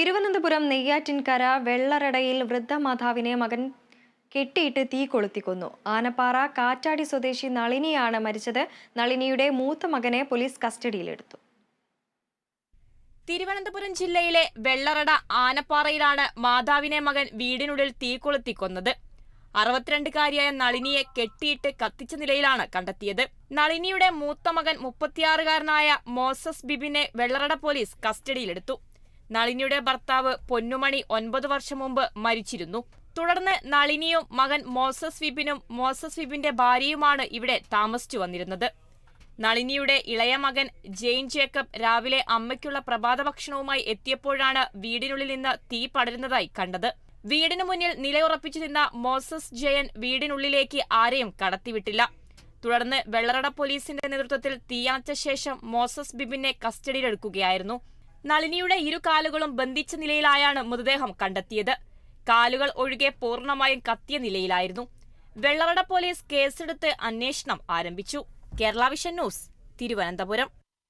തിരുവനന്തപുരം നെയ്യാറ്റിൻകര വെള്ളറടയിൽ വൃദ്ധമാതാവിനെ മകൻ കെട്ടിയിട്ട് തീ കൊളുത്തിക്കൊന്നു. ആനപ്പാറ കാറ്റാടി സ്വദേശി നളിനിയാണ് മരിച്ചത്. നളിനിയുടെ മൂത്ത മകനെ പോലീസ് കസ്റ്റഡിയിലെടുത്തു. തിരുവനന്തപുരം ജില്ലയിലെ വെള്ളറട ആനപ്പാറയിലാണ് മാതാവിനെ മകൻ വീടിനുള്ളിൽ തീ കൊളുത്തിക്കൊന്നത്. അറുപത്തിരണ്ടുകാരിയായ നളിനിയെ കെട്ടിയിട്ട് കത്തിച്ച നിലയിലാണ് കണ്ടെത്തിയത്. നളിനിയുടെ മൂത്ത മകൻ മുപ്പത്തിയാറുകാരനായ മോസസ് ബിബിനെ വെള്ളറട പോലീസ് കസ്റ്റഡിയിലെടുത്തു. നളിനിയുടെ ഭർത്താവ് പൊന്നുമണി ഒൻപത് വർഷം മുമ്പ് മരിച്ചിരുന്നു. തുടർന്ന് നളിനിയും മകൻ മോസസ് വിപിനും മോസസ് വിപിന്റെ ഭാര്യയുമാണ് ഇവിടെ താമസിച്ചു വന്നിരുന്നത്. നളിനിയുടെ ഇളയ മകൻ ജെയിൻ ജേക്കബ് രാവിലെ അമ്മയ്ക്കുള്ള പ്രഭാത ഭക്ഷണവുമായി എത്തിയപ്പോഴാണ് വീടിനുള്ളിൽ നിന്ന് തീ പടരുന്നതായി കണ്ടത്. വീടിനു മുന്നിൽ നിലയുറപ്പിച്ചു നിന്ന മോസസ് ജയൻ വീടിനുള്ളിലേക്ക് ആരെയും കടത്തിവിട്ടില്ല. തുടർന്ന് വെള്ളറട പോലീസിന്റെ നേതൃത്വത്തിൽ തീയാച്ച ശേഷം മോസസ് ബിബിനെ കസ്റ്റഡിയിലെടുക്കുകയായിരുന്നു. നളിനിയുടെ ഇരു കാലുകളും ബന്ധിച്ച നിലയിലായാണ് മൃതദേഹം കണ്ടെത്തിയത്. കാലുകൾ ഒഴികെ പൂർണമായും കത്തിയ നിലയിലായിരുന്നു. വെള്ളറട പോലീസ് കേസെടുത്ത് അന്വേഷണം ആരംഭിച്ചു. Kerala vision news Thiruvananthapuram.